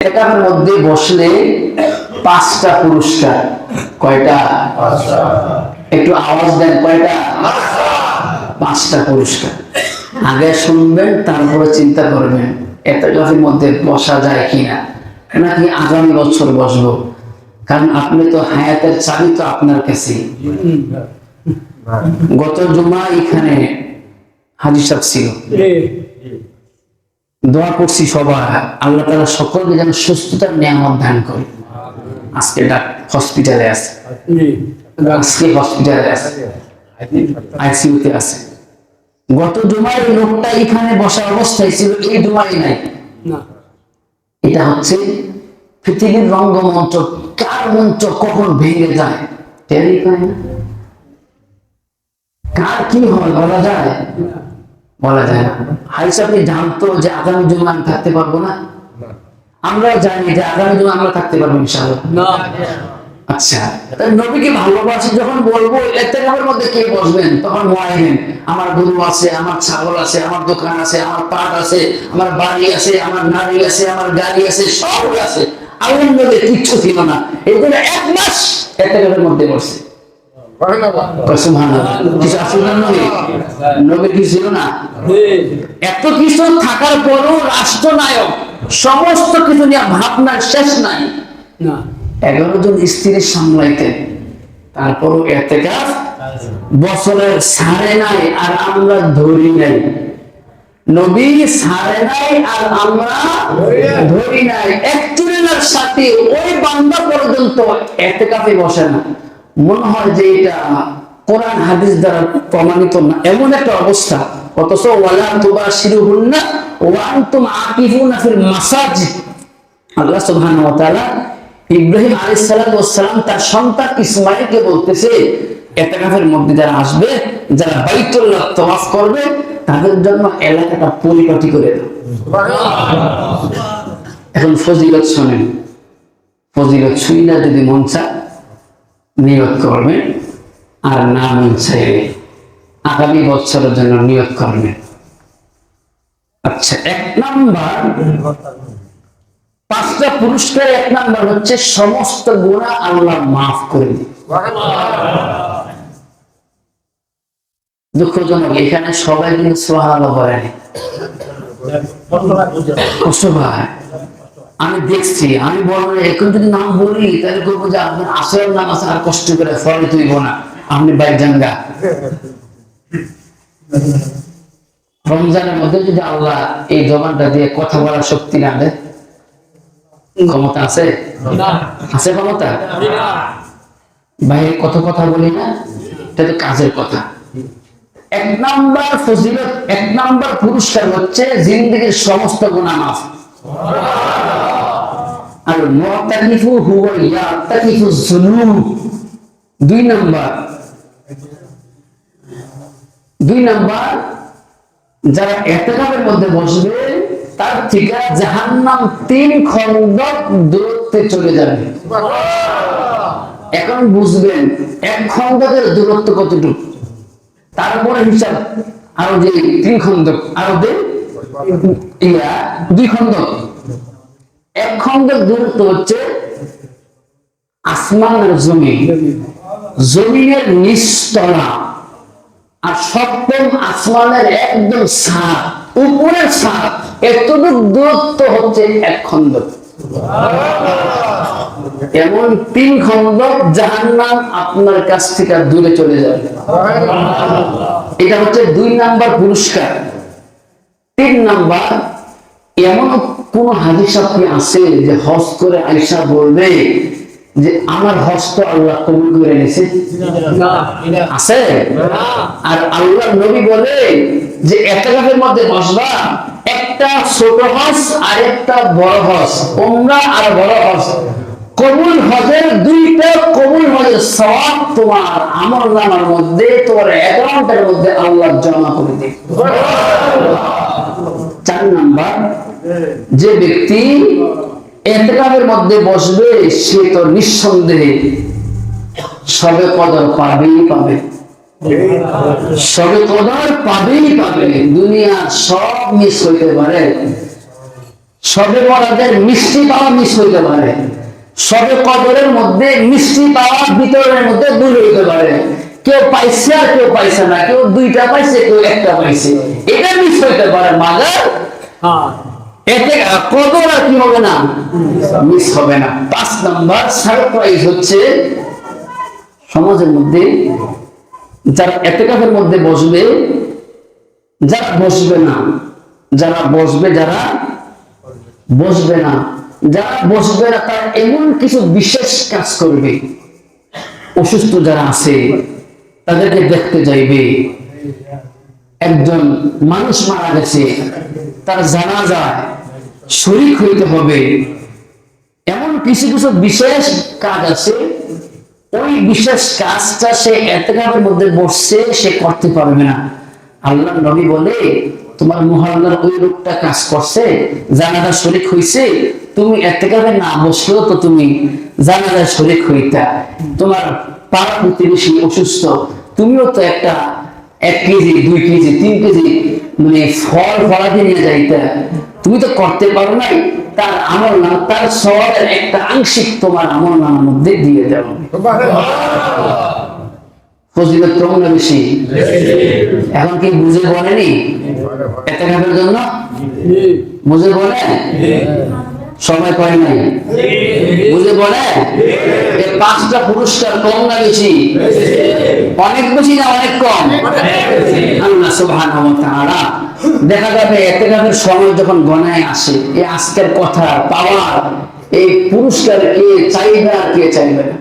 এটার মধ্যে বসলে পাঁচটা পুরস্কার। কয়টা? একটু আওয়াজ দেন কয়টা? পাঁচটা পুরস্কার। আগে শুনবেন তারপরে চিন্তা করবেন এত গাছের মধ্যে বসা যায় কিনা? নাকি আগামী বছর বসবো? কারণ আপনি তো হায়াতের চাবি তো আপনার কাছে। গত জুমা এখানে হাজির সাহেব ছিল। দোয়া করছি সবার। আল্লাহ তালা সকলকে যেন সুস্থতার নিয়ামত দান করে আজকে হসপিটালে আছে। আজকে হসপিটালে আছে। আইসিইউতে আছে। গত জুমায় লোকটা এখানে বসা অবস্থায় ছিল এই জুমায় নাই। এটা হচ্ছে পৃথিবীর রঙ্গমঞ্চ। কার মঞ্চ কখন ভেঙে যায় টেরই পায় না। কার কি হয় বলা যায়? বলা যায় না। হাই সাহেব জানতো যে আগামী জুমা আমি থাকতে পারব না? আমরা জানি যে আগামী জুমা আমরা থাকতে পারব ইনশাআল্লাহ। আচ্ছা নবীকে ভালোবাসি যখন বলব এতেকামের মধ্যে কে বসবেন? তখন মোয়াইবেন আমার গরু আছে আমার ছাগল আছে আমার দোকান আছে আমার পাট আছে আমার বাড়ি আছে আমার নারী আছে আমার গাড়ি আছে সব আছে। নবী কিচ্ছু ছিল না। এই জন্য এক মাস এতেকামের মধ্যে বসে। এত কিছু থাকার পরও রাষ্ট্রনায়ক সমস্ত কিছু নিয়ে ভাবনার শেষ নাই। এগারো জন স্ত্রী সামলাইতেন তারপরও এতে কাজ বছরের সাড়ে নাই আর আমরা ধরি নাই। নবী সাড়ে নাই আর আমরা ধরি নাই। একচুরিনার সাথে ওই বান্দা পর্যন্ত এতে কাপে বসে না। মনে হয় যে এটা কোরআন, হাদিস দ্বারা প্রমাণিত না। এমন একটা অবস্থা। অথচ ওয়ালা তুবা শিরু হুন্না ওয়ান্তুম আকিফুনা ফিল মাসাজিদ। আল্লাহ ওয়া তাআলা ইব্রাহিম আলাইহিস সালাম তার সন্তান ইসমাঈলকে বলতেছে, এতেকাফের মধ্যে যারা আসবে, যারা বাইতুল্লাহ তওয়াফ করবে, তাদের জন্য এলাকাটা পরিপাটি করে দাও। এখন ফজিলত শোনেন। ফজিলত না যদি মন চায় নিয়োগ করবেন আর না মন চাইলে আগামী বছরের জন্য নিয়োগ করবেন আচ্ছা এক নাম্বার, পাঁচটা পুরস্কার এক নাম্বার হচ্ছে সমস্ত গুণা আল্লাহ মাফ করে দুঃখজনক, এখানে সবাই কিন্তু সোহাল করেনি কষ্ট পায়। আমি দেখছি আমি বলব এখন যদি নাম বলি তাহলে করব যে আপনার আসল নাম আছে আর কষ্ট করে ফলে তুইব না। আপনি বাইক জানগা রমজানের মধ্যে যদি আল্লাহ এই জবানটা দিয়ে কথা বলার শক্তি না দেয় ক্ষমতা আছে? আছে ক্ষমতা? বাইরে কত কথা বলি না এটা তো কাজের কথা। এক নাম্বার ফজিলত এক নাম্বার পুরস্কার হচ্ছে জিন্দগির সমস্ত গুণা মাফ। আর মুতাকিফু হুয়া ইয়াতাকিফু যুনুব। দুই নাম্বার। দুই নাম্বার যারা এতেকাবের মধ্যে বসবে তার থেকে জাহান্নাম তিন খন্ড দূরত্বে চলে যাবে। এখন বুঝবেন এক খন্ডকের দূরত্ব কতটুকু? তারপরে হিসাব আরও যে তিন খন্ড আরও যে ইয়া দুই খন্ড এক খন্ডের দূরত্ব হচ্ছে আসমান জমিন। জমিনের আর সপ্তম আসমানের একদম এতটুকু দূরত্ব হচ্ছে এক খন্ড। এমন তিন খন্ড জাহান্নাম আপনার কাছ থেকে দূরে চলে যাবে। এটা হচ্ছে দুই নাম্বার পুরস্কার। তিন নাম্বার এমন কোন হাদিস আপনি আছে যে হজ করে আয়সা বলবে যে আমার হজ তো আল্লাহ কবুল করে নিছে আছে? আর আল্লাহ নবী বলে যে এতেকাফের মধ্যে বসবা একটা ছোট হজ আর একটা বড় হজ তোমরা আর বড় হজ। কবুল হজের দুইটা কবুল হজের সওয়াব তোমার আমল নামার মধ্যে তোমার অ্যাকাউন্টের মধ্যে আল্লাহ জমা করে দিবে। নাম্বার যে ব্যক্তি এতেকাবের মধ্যে বসবে, সে তো নিঃসন্দেহে সবে কদর পাবেই পাবে। সবে কদর পাবেই পাবে। দুনিয়া সব মিস হইতে পারে। সবে বরাদের মিষ্টি পাওয়া মিস হইতে পারে। সবে কদরের মধ্যে মিষ্টি পাওয়া বিতরণের মধ্যে ভুল হইতে পারে। কেউ পাইছে আর কেউ পাইছে না। কেউ দুইটা পাইছে, কেউ একটা পাইছে। এটা মিস হইতে পারে মাগার এতে কদর আর হবে না? মিস হবে না। পাঁচ নাম্বার সারপ্রাইজ হচ্ছে সমাজের মধ্যে, যারা এতেকাফের মধ্যে বসবে, যারা বসবে না, যারা বসবে যারা বসবে না, যারা বসবে না, তারা এমন কিছু বিশেষ কাজ করবে। অসুস্থ যারা আছে, তাদেরকে দেখতে যাইবে। একজন মানুষ মারা গেছে, তার জানা যায় শরিক হইতে হবে। এমন কিছু কিছু বিশেষ কাজ আছে, ওই বিশেষ কাজটা সে এতেকাবের মধ্যে বসছে সে করতে পারবে না। আল্লাহ নবী বলে, তোমার মহল্লার ওই লোকটা কাজ করছে জানাজা শরিক হইছে তুমি এতেকাবে না বসলেও তো তুমি জানাজা শরিক হইতা তোমার পাড়া প্রতিবেশী অসুস্থ, তুমিও তো একটা এক কেজি, দুই কেজি, তিন কেজি মানে ফল ফলাতে নিয়ে যাইতা তুমি তো করতে পারো নাই, তার আমল নাম, তার সবের একটা আংশিক তোমার আমল নামের মধ্যে দিয়ে না? না বেশি? অনেক বেশি না অনেক কম? আল্লাহ দেখা যাবে এতেকাফের সময় যখন গণায় আসে, এই আজকের কথা, পাওয়ার, এই পুরস্কার কে চাইবে আর কে চাইবে না?